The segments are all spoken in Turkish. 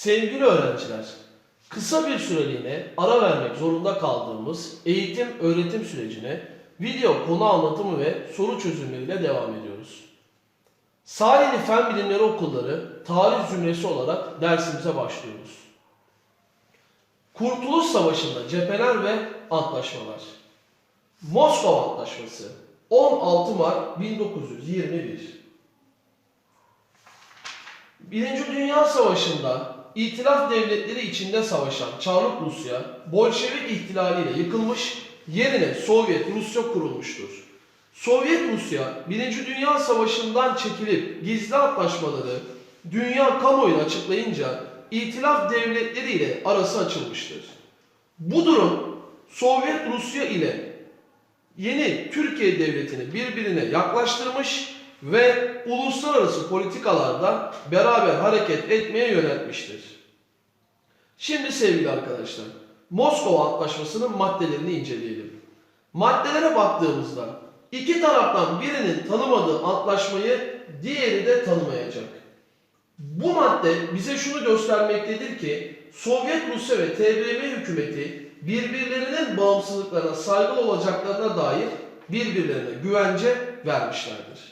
Sevgili öğrenciler, kısa bir süreliğine ara vermek zorunda kaldığımız eğitim öğretim sürecine video konu anlatımı ve soru çözümleriyle devam ediyoruz. Salihli Fen Bilimleri Okulları tarih zümresi olarak dersimize başlıyoruz. Kurtuluş Savaşı'nda cepheler ve antlaşmalar. Moskova Antlaşması 16 Mart 1921 Birinci Dünya Savaşı'nda İtilaf devletleri içinde savaşan Çarlık Rusya, Bolşevik ihtilaliyle yıkılmış, yerine Sovyet Rusya kurulmuştur. Sovyet Rusya, Birinci Dünya Savaşı'ndan çekilip gizli antlaşmaları dünya kamuoyuna açıklayınca İtilaf devletleri ile arası açılmıştır. Bu durum Sovyet Rusya ile yeni Türkiye devletini birbirine yaklaştırmış ve uluslararası politikalarda beraber hareket etmeye yöneltmiştir. Şimdi sevgili arkadaşlar, Moskova Antlaşması'nın maddelerini inceleyelim. Maddelere baktığımızda iki taraftan birinin tanımadığı antlaşmayı diğeri de tanımayacak. Bu madde bize şunu göstermektedir ki Sovyet Rusya ve TBMM hükümeti birbirlerinin bağımsızlıklarına saygılı olacaklarına dair birbirlerine güvence vermişlerdir.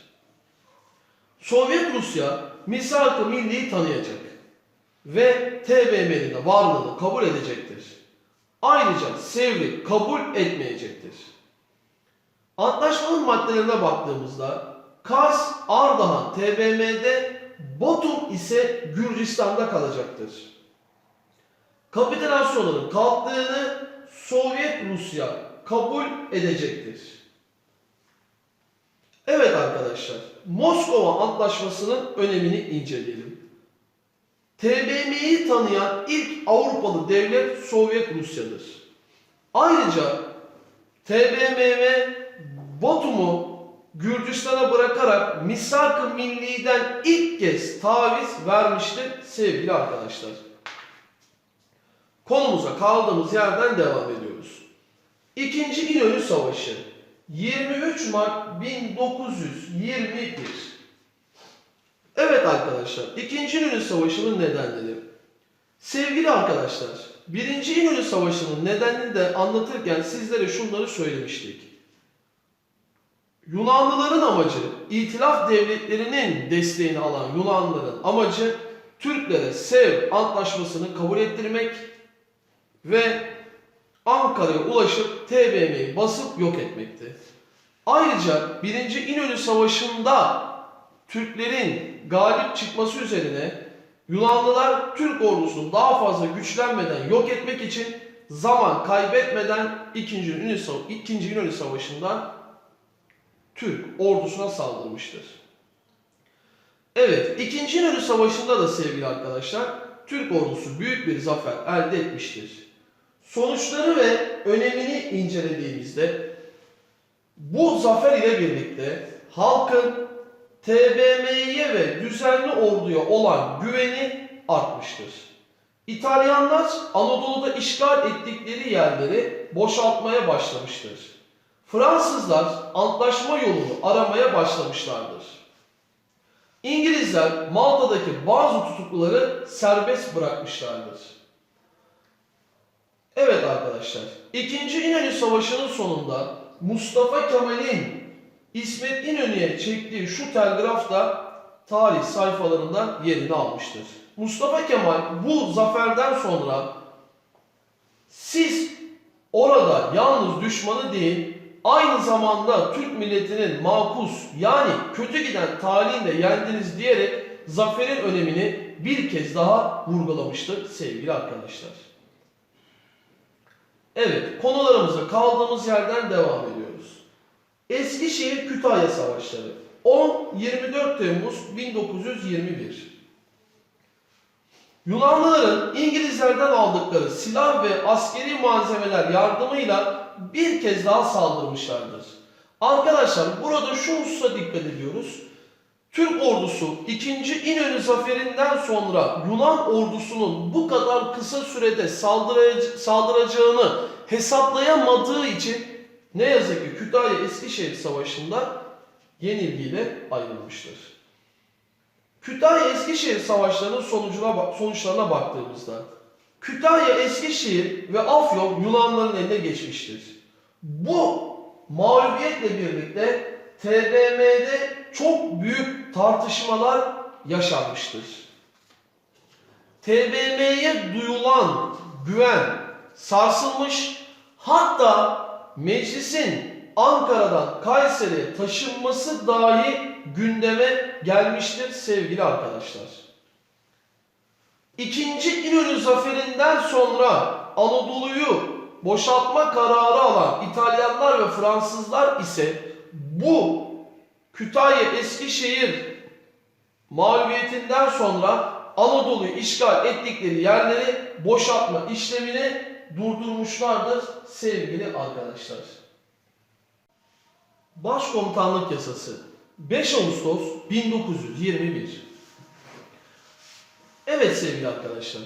Sovyet Rusya misak-ı milliyi tanıyacak ve TBMM'nin varlığını kabul edecektir. Ayrıca Sevr'i kabul etmeyecektir. Antlaşmanın maddelerine baktığımızda Kars, Ardahan, TBMM'de Batum ise Gürcistan'da kalacaktır. Kapitülasyonların kalktığını Sovyet Rusya kabul edecektir. Evet arkadaşlar, Moskova Antlaşması'nın önemini inceleyelim. TBMM'yi tanıyan ilk Avrupalı devlet Sovyet Rusya'dır. Ayrıca TBMM Batum'u Gürcistan'a bırakarak Misak-ı Milli'den ilk kez taviz vermiştir sevgili arkadaşlar. Konumuza kaldığımız yerden devam ediyoruz. İkinci İnönü Savaşı 23 Mart 1921 Evet arkadaşlar, İkinci İnönü Savaşı'nın nedenleri. Sevgili arkadaşlar, Birinci İnönü Savaşı'nın nedenini de anlatırken sizlere şunları söylemiştik. Yunanlıların amacı, İtilaf devletlerinin desteğini alan Yunanlıların amacı Türklere Sev Antlaşması'nı kabul ettirmek ve Ankara'ya ulaşıp TBMM'yi basıp yok etmekti. Ayrıca 1. İnönü Savaşı'nda Türklerin galip çıkması üzerine Yunanlılar Türk ordusunu daha fazla güçlenmeden yok etmek için zaman kaybetmeden 2. İnönü, Sava- 2. İnönü Savaşı'nda Türk ordusuna saldırmıştır. Evet, 2. İnönü Savaşı'nda da sevgili arkadaşlar Türk ordusu büyük bir zafer elde etmiştir. Sonuçları ve önemini incelediğimizde bu zafer ile birlikte halkın TBMM'ye ve düzenli orduya olan güveni artmıştır. İtalyanlar Anadolu'da işgal ettikleri yerleri boşaltmaya başlamıştır. Fransızlar antlaşma yolunu aramaya başlamışlardır. İngilizler Malta'daki bazı tutukluları serbest bırakmışlardır. Evet arkadaşlar, İkinci İnönü Savaşı'nın sonunda Mustafa Kemal'in İsmet İnönü'ye çektiği şu telgraf da tarih sayfalarında yerini almıştır. Mustafa Kemal bu zaferden sonra siz orada yalnız düşmanı değil, aynı zamanda Türk milletinin makus yani kötü giden talihinde yendiniz diyerek zaferin önemini bir kez daha vurgulamıştır sevgili arkadaşlar. Evet, konularımıza kaldığımız yerden devam ediyoruz. Eskişehir Kütahya Savaşları 10-24 Temmuz 1921 Yunanlıların İngilizlerden aldıkları silah ve askeri malzemeler yardımıyla bir kez daha saldırmışlardır. Arkadaşlar burada şu hususa dikkat ediyoruz. Türk ordusu 2. İnönü zaferinden sonra Yunan ordusunun bu kadar kısa sürede saldırac- saldıracağını hesaplayamadığı için ne yazık ki Kütahya Eskişehir Savaşı'nda yenilgiyle ayrılmıştır. Kütahya Eskişehir savaşlarının sonucuna sonuçlarına baktığımızda Kütahya, Eskişehir ve Afyon Yunanların eline geçmiştir. Bu mağlubiyetle birlikte TBMM'de çok büyük tartışmalar yaşanmıştır. TBMM'ye duyulan güven sarsılmış, hatta meclisin Ankara'dan Kayseri'ye taşınması dahi gündeme gelmiştir sevgili arkadaşlar. İkinci İnönü zaferinden sonra Anadolu'yu boşaltma kararı alan İtalyanlar ve Fransızlar ise bu Kütahya Eskişehir mağlubiyetinden sonra Anadolu'yu işgal ettikleri yerleri boşaltma işlemini durdurmuşlardır sevgili arkadaşlar. Başkomutanlık Yasası 5 Ağustos 1921 Evet sevgili arkadaşlar.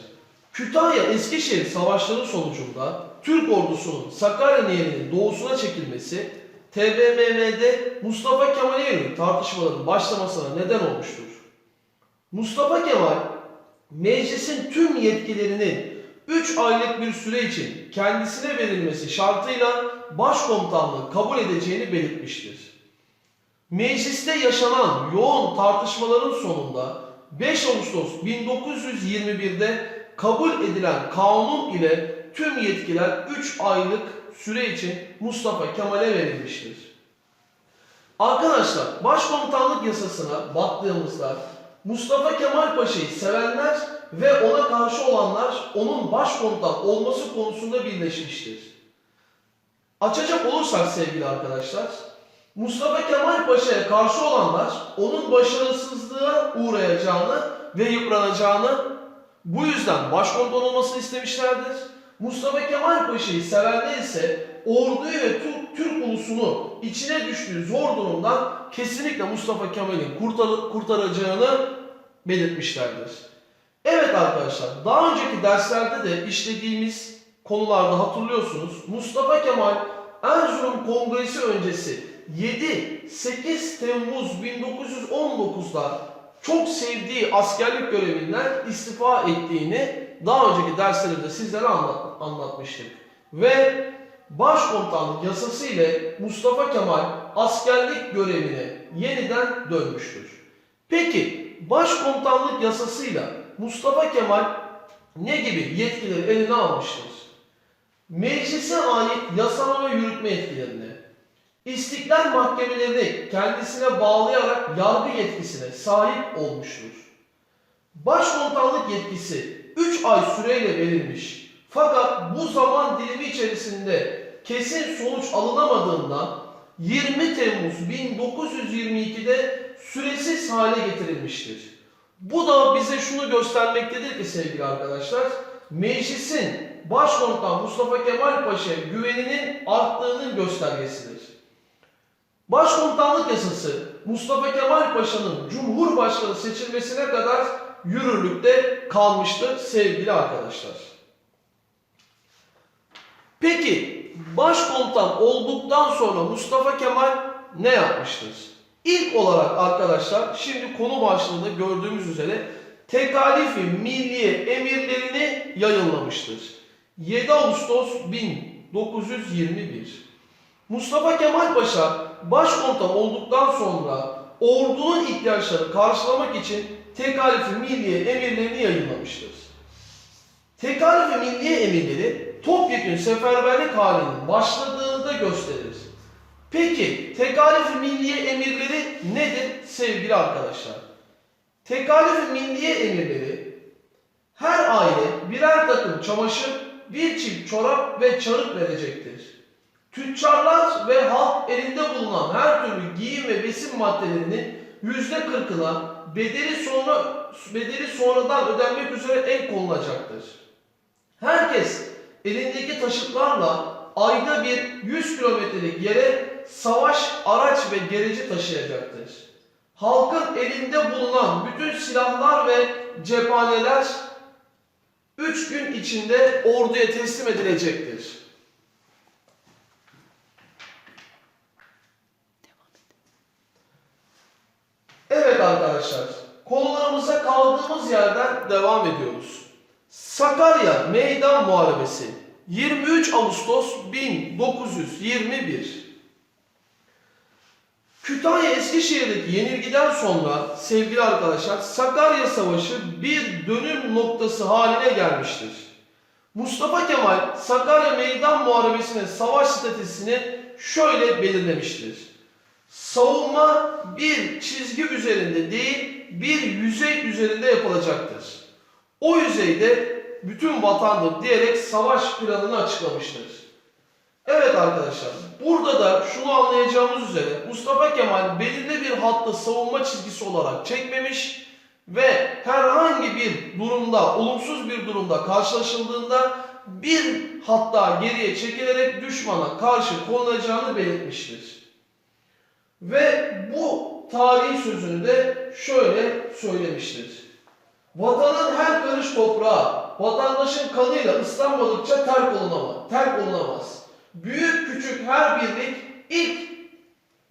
Kütahya Eskişehir savaşları sonucunda Türk ordusunun Sakarya Nehri'nin doğusuna çekilmesi TBMM'de Mustafa Kemal'e yönelik tartışmaların başlamasına neden olmuştur. Mustafa Kemal meclisin tüm yetkilerini 3 aylık bir süre için kendisine verilmesi şartıyla başkomutanlığı kabul edeceğini belirtmiştir. Mecliste yaşanan yoğun tartışmaların sonunda 5 Ağustos 1921'de kabul edilen kanun ile tüm yetkiler 3 aylık süre için Mustafa Kemal'e verilmiştir. Arkadaşlar başkomutanlık yasasına baktığımızda Mustafa Kemal Paşa'yı sevenler ve ona karşı olanlar onun başkomutan olması konusunda birleşmiştir. Açacak olursak sevgili arkadaşlar, Mustafa Kemal Paşa'ya karşı olanlar onun başarısızlığa uğrayacağını ve yıpranacağını bu yüzden başkomutan olmasını istemişlerdir. Mustafa Kemal Paşa'yı sevenler ise orduyu ve Türk, ulusunu içine düştüğü zor durumdan kesinlikle Mustafa Kemal'in kurtar- kurtaracağını belirtmişlerdir. Evet arkadaşlar, daha önceki derslerde de işlediğimiz konularda hatırlıyorsunuz. Mustafa Kemal Erzurum Kongresi öncesi 7-8 Temmuz 1919'da çok sevdiği askerlik görevinden istifa ettiğini daha önceki derslerimde sizlere anlat, anlatmıştık. Ve başkomutanlık yasası ile Mustafa Kemal askerlik görevine yeniden dönmüştür. Peki başkomutanlık yasasıyla Mustafa Kemal ne gibi yetkileri eline almıştır? Meclise ait yasama ve yürütme yetkilerini, İstiklal mahkemelerini kendisine bağlayarak yargı yetkisine sahip olmuştur. Başkomutanlık yetkisi 3 ay süreyle verilmiş. Fakat bu zaman dilimi içerisinde kesin sonuç alınamadığından 20 Temmuz 1922'de süresiz hale getirilmiştir. Bu da bize şunu göstermektedir ki sevgili arkadaşlar, meclisin Başkomutan Mustafa Kemal Paşa'ya güveninin arttığının göstergesidir. Başkomutanlık yasası Mustafa Kemal Paşa'nın Cumhurbaşkanı seçilmesine kadar yürürlükte kalmıştır sevgili arkadaşlar. Peki başkomutan olduktan sonra Mustafa Kemal ne yapmıştır? İlk olarak arkadaşlar şimdi konu başlığında gördüğümüz üzere tekalifi milliye emirlerini yayınlamıştır. 7 Ağustos 1921 Mustafa Kemal Paşa başkomutan olduktan sonra ordunun ihtiyaçlarını karşılamak için tekalifi milliye emirlerini yayınlamıştır. Tekalifi milliye emirleri topyekun seferberlik halinin başladığını da gösterir. Peki tekalifi milliye emirleri nedir sevgili arkadaşlar? Tekalifi milliye emirleri her aile birer takım çamaşır, bir çift çorap ve çarık verecektir. Tüccarlar ve halk elinde bulunan her türlü giyim ve besin maddelerinin yüzde kırkına bedeli sonra bedeli sonradan ödenmek üzere el konulacaktır. Herkes elindeki taşıtlarla ayda bir 100 kilometrelik yere savaş araç ve gereci taşıyacaktır. Halkın elinde bulunan bütün silahlar ve cephaneler 3 gün içinde orduya teslim edilecektir. Evet arkadaşlar, konularımız Anlatımımıza kaldığımız yerden devam ediyoruz. Sakarya Meydan Muharebesi 23 Ağustos 1921 Kütahya Eskişehir'deki yenilgiden sonra sevgili arkadaşlar Sakarya Savaşı bir dönüm noktası haline gelmiştir. Mustafa Kemal Sakarya Meydan Muharebesi'nin savaş stratejisini şöyle belirlemiştir. Savunma bir çizgi üzerinde değil bir yüzey üzerinde yapılacaktır. O yüzeyde bütün vatandır diyerek savaş planını açıklamıştır. Evet arkadaşlar, burada da şunu anlayacağımız üzere Mustafa Kemal belirli bir hattı savunma çizgisi olarak çekmemiş ve herhangi bir durumda, olumsuz bir durumda karşılaşıldığında bir hatta geriye çekilerek düşmana karşı konulacağını belirtmiştir. Ve bu tarihi sözünü de şöyle söylemiştir. Vatanın her karış toprağı, vatandaşın kanıyla ıslanmadıkça terk olunamaz. Terk olunamaz. Büyük küçük her birlik ilk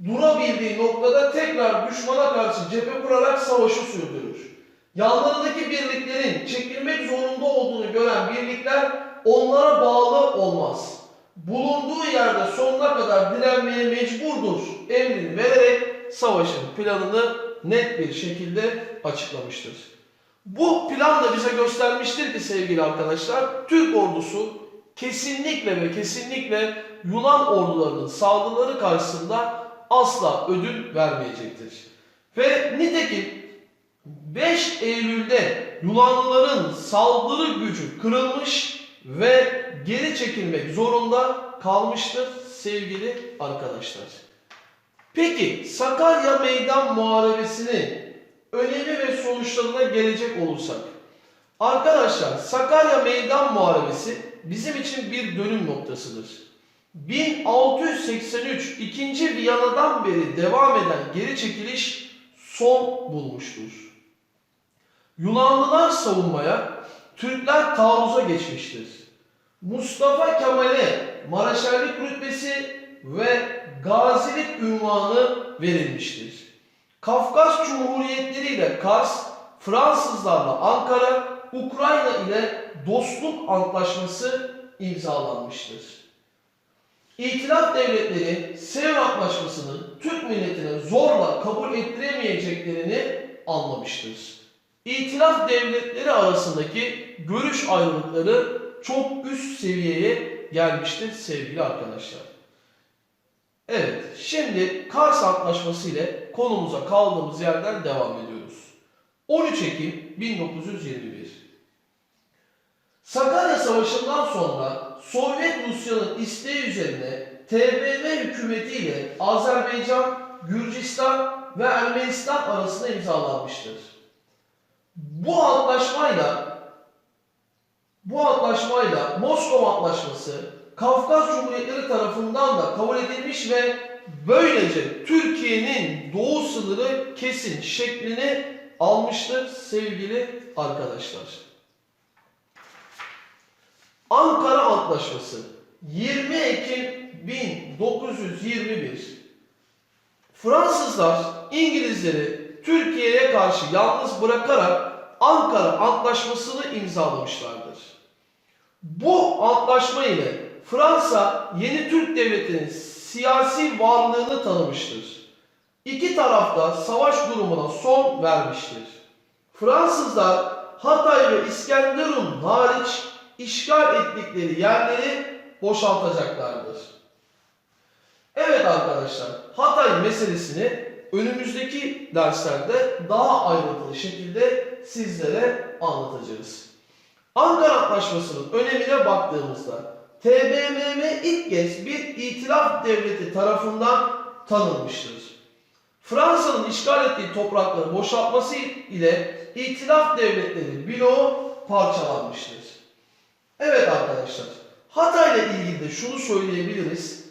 durabildiği noktada tekrar düşmana karşı cephe kurarak savaşı sürdürür. Yanlarındaki birliklerin çekilmek zorunda olduğunu gören birlikler onlara bağlı olmaz. Bulunduğu yerde sonuna kadar direnmeye mecburdur emrini vererek savaşın planını net bir şekilde açıklamıştır. Bu plan da bize göstermiştir ki sevgili arkadaşlar, Türk ordusu kesinlikle ve kesinlikle Yunan ordularının saldırıları karşısında asla ödül vermeyecektir. Ve nitekim 5 Eylül'de Yunanlıların saldırı gücü kırılmış ve geri çekilmek zorunda kalmıştır sevgili arkadaşlar. Peki Sakarya Meydan Muharebesi'nin önemi ve sonuçlarına gelecek olursak. Arkadaşlar Sakarya Meydan Muharebesi bizim için bir dönüm noktasıdır. 1683 2. Viyana'dan beri devam eden geri çekiliş son bulmuştur. Yunanlılar savunmaya, Türkler taarruza geçmiştir. Mustafa Kemal'e Maraşerlik rütbesi ve gazilik ünvanı verilmiştir. Kafkas Cumhuriyetleri ile Kars, Fransızlarla Ankara, Ukrayna ile dostluk antlaşması imzalanmıştır. İtilaf devletleri Sevr Antlaşması'nın Türk milletine zorla kabul ettiremeyeceklerini anlamıştır. İtilaf devletleri arasındaki görüş ayrılıkları çok üst seviyeye gelmiştir sevgili arkadaşlar. Evet, şimdi Kars Antlaşması ile konumuza kaldığımız yerden devam ediyoruz. 13 Ekim 1921 Sakarya Savaşı'ndan sonra Sovyet Rusya'nın isteği üzerine TBMM hükümeti ile Azerbaycan, Gürcistan ve Ermenistan arasında imzalanmıştır. Bu antlaşmayla bu antlaşmayla Moskova Antlaşması Kafkas Cumhuriyetleri tarafından da kabul edilmiş ve böylece Türkiye'nin doğu sınırı kesin şeklini almıştır sevgili arkadaşlar. Ankara Antlaşması 20 Ekim 1921 Fransızlar İngilizleri Türkiye'ye karşı yalnız bırakarak Ankara Antlaşması'nı imzalamışlardır. Bu antlaşma ile Fransa yeni Türk devletinin siyasi varlığını tanımıştır. İki tarafta savaş durumuna son vermiştir. Fransızlar Hatay ve İskenderun hariç işgal ettikleri yerleri boşaltacaklardır. Evet arkadaşlar, Hatay meselesini önümüzdeki derslerde daha ayrıntılı şekilde sizlere anlatacağız. Ankara Antlaşması'nın önemine baktığımızda TBMM ilk kez bir itilaf devleti tarafından tanınmıştır. Fransa'nın işgal ettiği toprakları boşaltması ile itilaf devletleri bloğu parçalanmıştır. Evet arkadaşlar, Hatay ile ilgili de şunu söyleyebiliriz.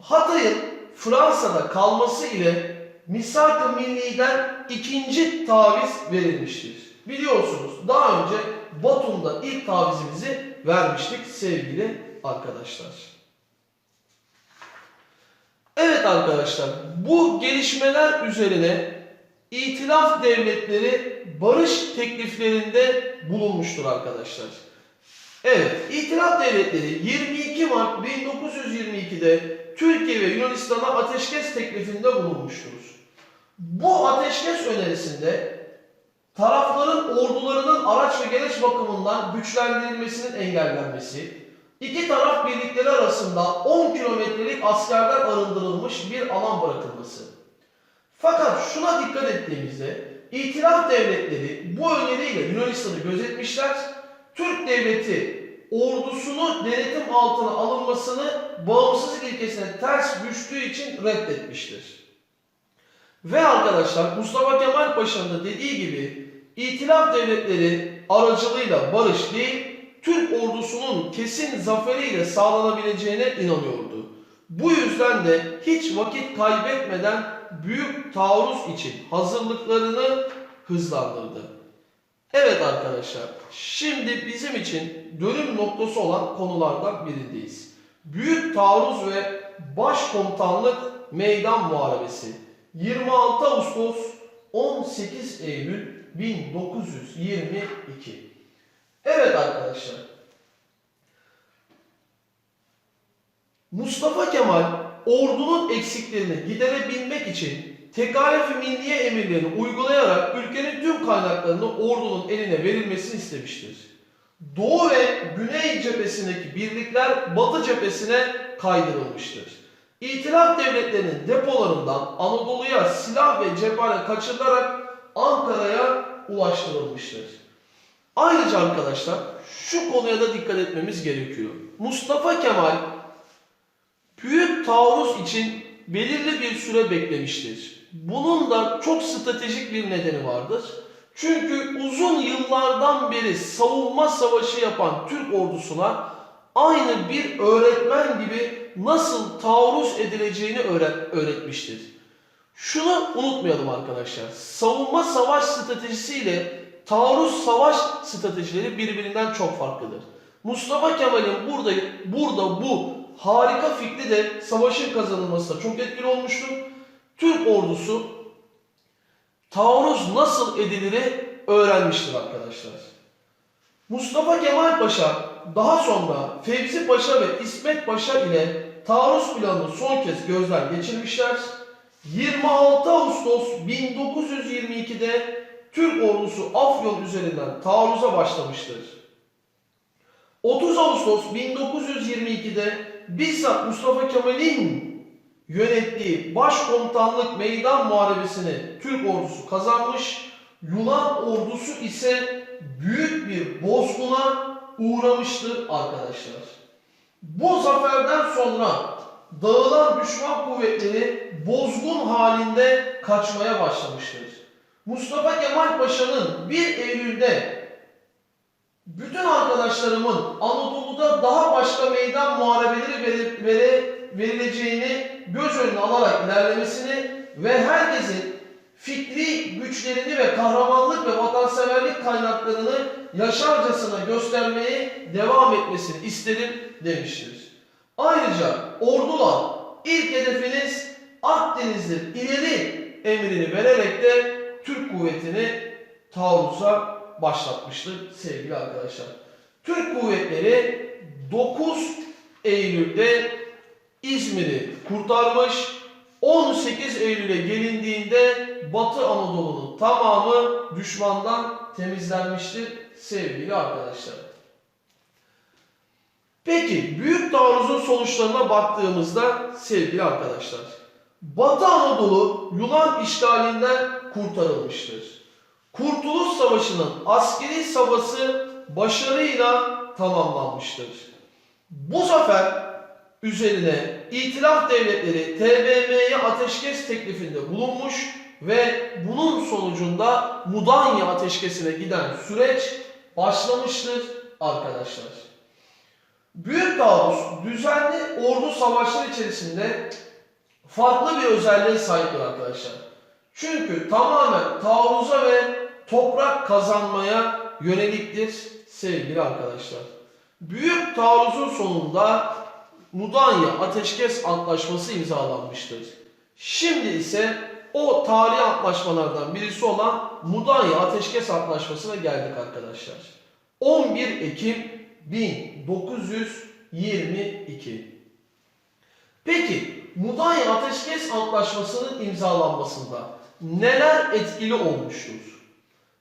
Hatay'ın Fransa'da kalması ile Misak-ı Milli'den ikinci taviz verilmiştir. Biliyorsunuz daha önce Batum'da ilk tavizimizi vermiştik sevgili arkadaşlar. Evet arkadaşlar bu gelişmeler üzerine İtilaf devletleri barış tekliflerinde bulunmuştur arkadaşlar. Evet, İtilaf devletleri 22 Mart 1922'de Türkiye ve Yunanistan'a ateşkes teklifinde bulunmuştur. Bu ateşkes önerisinde tarafların ordularının araç ve gereç bakımından güçlendirilmesinin engellenmesi, iki taraf birlikleri arasında 10 kilometrelik askerden arındırılmış bir alan bırakılması. Fakat şuna dikkat ettiğimizde İtilaf devletleri bu öneriyle Yunanistan'ı gözetmişler. Türk devleti ordusunu denetim altına alınmasını bağımsızlık ilkesine ters düştüğü için reddetmiştir. Ve arkadaşlar Mustafa Kemal Paşa'nın da dediği gibi İtilaf devletleri aracılığıyla barış değil, Türk ordusunun kesin zaferiyle sağlanabileceğine inanıyordu. Bu yüzden de hiç vakit kaybetmeden büyük taarruz için hazırlıklarını hızlandırdı. Evet arkadaşlar, şimdi bizim için dönüm noktası olan konulardan birindeyiz. Büyük taarruz ve başkomutanlık meydan muharebesi. 26 Ağustos 18 Eylül 1922. Evet arkadaşlar. Mustafa Kemal ordunun eksiklerini giderebilmek için tekalifi milliye emirlerini uygulayarak ülkenin tüm kaynaklarını ordunun eline verilmesini istemiştir. Doğu ve Güney cephesindeki birlikler Batı cephesine kaydırılmıştır. İtilaf devletlerinin depolarından Anadolu'ya silah ve cephane kaçırılarak Ankara'ya ulaştırılmıştır. Ayrıca arkadaşlar şu konuya da dikkat etmemiz gerekiyor. Mustafa Kemal büyük taarruz için belirli bir süre beklemiştir. Bunun da çok stratejik bir nedeni vardır. Çünkü uzun yıllardan beri savunma savaşı yapan Türk ordusuna aynı bir öğretmen gibi nasıl taarruz edileceğini öğret öğretmiştir. Şunu unutmayalım arkadaşlar. Savunma savaş stratejisiyle taarruz savaş stratejileri birbirinden çok farklıdır. Mustafa Kemal'in burada burada bu harika fikri de savaşın kazanılmasında çok etkili olmuştur. Türk ordusu taarruz nasıl ediliri öğrenmiştir arkadaşlar. Mustafa Kemal Paşa daha sonra Fevzi Paşa ve İsmet Paşa ile taarruz planını son kez gözden geçirmişler. 26 Ağustos 1922'de Türk ordusu Afyon üzerinden taarruza başlamıştır. 30 Ağustos 1922'de bizzat Mustafa Kemal'in yönettiği başkomutanlık meydan muharebesini Türk ordusu kazanmış, Yunan ordusu ise büyük bir bozguna uğramıştır arkadaşlar. Bu zaferden sonra dağılan düşman kuvvetleri bozgun halinde kaçmaya başlamıştır. Mustafa Kemal Paşa'nın 1 Eylül'de bütün arkadaşlarımın Anadolu'da daha başka meydan muharebeleri veri- vere- verileceğini göz önüne alarak ilerlemesini ve herkesin fikri güçlerini ve kahramanlık ve vatanseverlik kaynaklarını yaşarcasına göstermeye devam etmesini isterim demiştir. Ayrıca ordular ilk hedefiniz Akdeniz'dir ileri emrini vererek de Türk kuvvetini taarruza başlatmıştır sevgili arkadaşlar. Türk kuvvetleri 9 Eylül'de İzmir'i kurtarmış. 18 Eylül'e gelindiğinde Batı Anadolu'nun tamamı düşmandan temizlenmiştir sevgili arkadaşlar. Peki büyük taarruzun sonuçlarına baktığımızda sevgili arkadaşlar. Batı Anadolu Yunan işgalinden kurtarılmıştır. Kurtuluş Savaşı'nın askeri safhası başarıyla tamamlanmıştır. Bu zafer üzerine İtilaf devletleri TBMM'ye ateşkes teklifinde bulunmuş ve bunun sonucunda Mudanya ateşkesine giden süreç başlamıştır arkadaşlar. Büyük taarruz düzenli ordu savaşları içerisinde farklı bir özelliğe sahiptir arkadaşlar. Çünkü tamamen taarruza ve toprak kazanmaya yöneliktir sevgili arkadaşlar. Büyük taarruzun sonunda Mudanya Ateşkes Antlaşması imzalanmıştır. Şimdi ise o tarihi antlaşmalardan birisi olan Mudanya Ateşkes Antlaşması'na geldik arkadaşlar. 11 Ekim 1922. Peki Mudanya Ateşkes Antlaşması'nın imzalanmasında neler etkili olmuştur?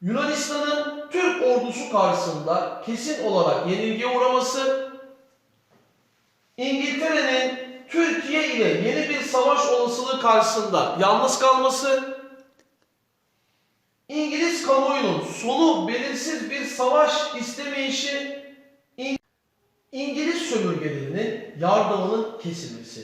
Yunanistan'ın Türk ordusu karşısında kesin olarak yenilgiye uğraması, İngiltere'nin Türkiye ile yeni bir savaş olasılığı karşısında yalnız kalması, İngiliz kamuoyunun sonu belirsiz bir savaş istemeyişi, İng- İngiliz sömürgelerinin yardımının kesilmesi,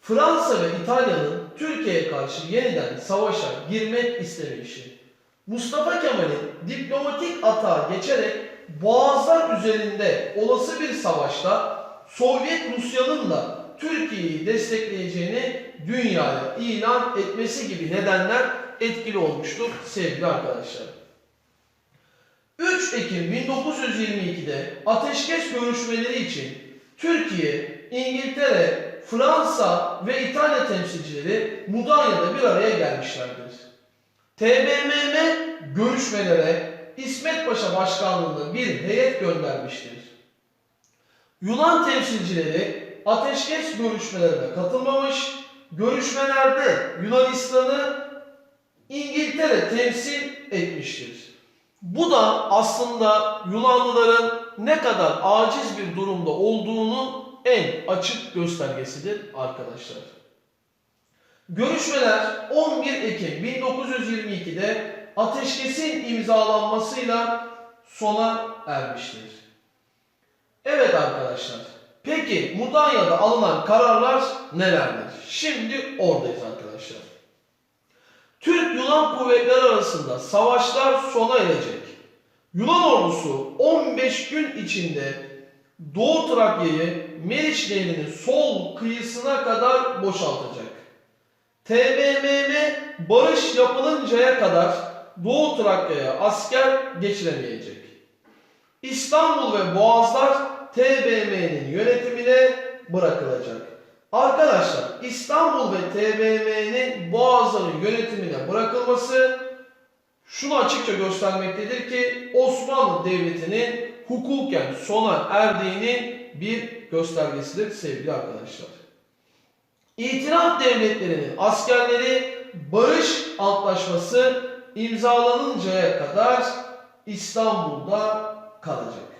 Fransa ve İtalya'nın Türkiye'ye karşı yeniden savaşa girmek istemeyişi, Mustafa Kemal'in diplomatik atağa geçerek Boğazlar üzerinde olası bir savaşta Sovyet Rusya'nın da Türkiye'yi destekleyeceğini dünyaya ilan etmesi gibi nedenler etkili olmuştur sevgili arkadaşlar. 3 Ekim 1922'de ateşkes görüşmeleri için Türkiye, İngiltere, Fransa ve İtalya temsilcileri Mudanya'da bir araya gelmişlerdir. TBMM görüşmelere İsmet Paşa başkanlığında bir heyet göndermiştir. Yunan temsilcileri ateşkes görüşmelerine katılmamış, görüşmelerde Yunanistan'ı İngiltere temsil etmiştir. Bu da aslında Yunanlıların ne kadar aciz bir durumda olduğunun en açık göstergesidir arkadaşlar. Görüşmeler 11 Ekim 1922'de ateşkesin imzalanmasıyla sona ermiştir. Evet arkadaşlar. Peki Mudanya'da alınan kararlar nelerdir? Şimdi oradayız arkadaşlar. Türk-Yunan kuvvetleri arasında savaşlar sona erecek. Yunan ordusu 15 gün içinde Doğu Trakya'yı Meriç Nehri'nin sol kıyısına kadar boşaltacak. TBMM barış yapılıncaya kadar Doğu Trakya'ya asker geçiremeyecek. İstanbul ve Boğazlar TBMM'nin yönetimine bırakılacak. Arkadaşlar İstanbul ve TBMM'nin Boğazların yönetimine bırakılması şunu açıkça göstermektedir ki Osmanlı Devleti'nin hukuken sona erdiğinin bir göstergesidir sevgili arkadaşlar. İtiraf devletlerinin askerleri barış antlaşması imzalanıncaya kadar İstanbul'da kalacak.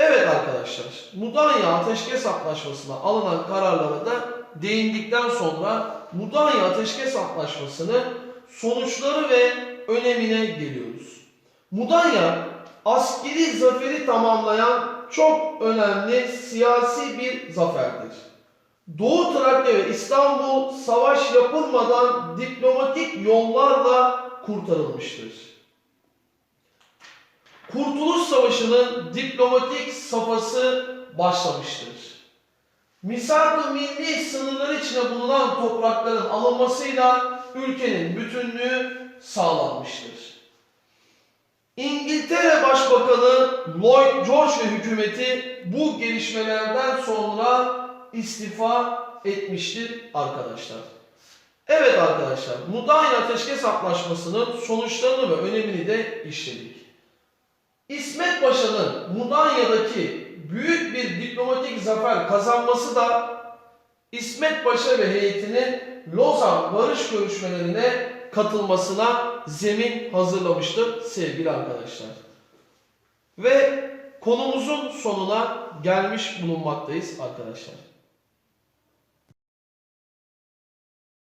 Evet arkadaşlar, Mudanya Ateşkes Antlaşması'na alınan kararlara da değindikten sonra Mudanya Ateşkes Antlaşması'nın sonuçları ve önemine geliyoruz. Mudanya, askeri zaferi tamamlayan çok önemli siyasi bir zaferdir. Doğu Trakya ve İstanbul savaş yapılmadan diplomatik yollarla kurtarılmıştır. Kurtuluş Savaşı'nın diplomatik safhası başlamıştır. Misak-ı milli sınırları içine bulunan toprakların alınmasıyla ülkenin bütünlüğü sağlanmıştır. İngiltere Başbakanı Lloyd George ve hükümeti bu gelişmelerden sonra istifa etmiştir arkadaşlar. Evet arkadaşlar, Mudanya Ateşkes Antlaşması'nın sonuçlarını ve önemini de işledik. İsmet Paşa'nın Mudanya'daki büyük bir diplomatik zafer kazanması da İsmet Paşa ve heyetinin Lozan barış görüşmelerine katılmasına zemin hazırlamıştır sevgili arkadaşlar. Ve konumuzun sonuna gelmiş bulunmaktayız arkadaşlar.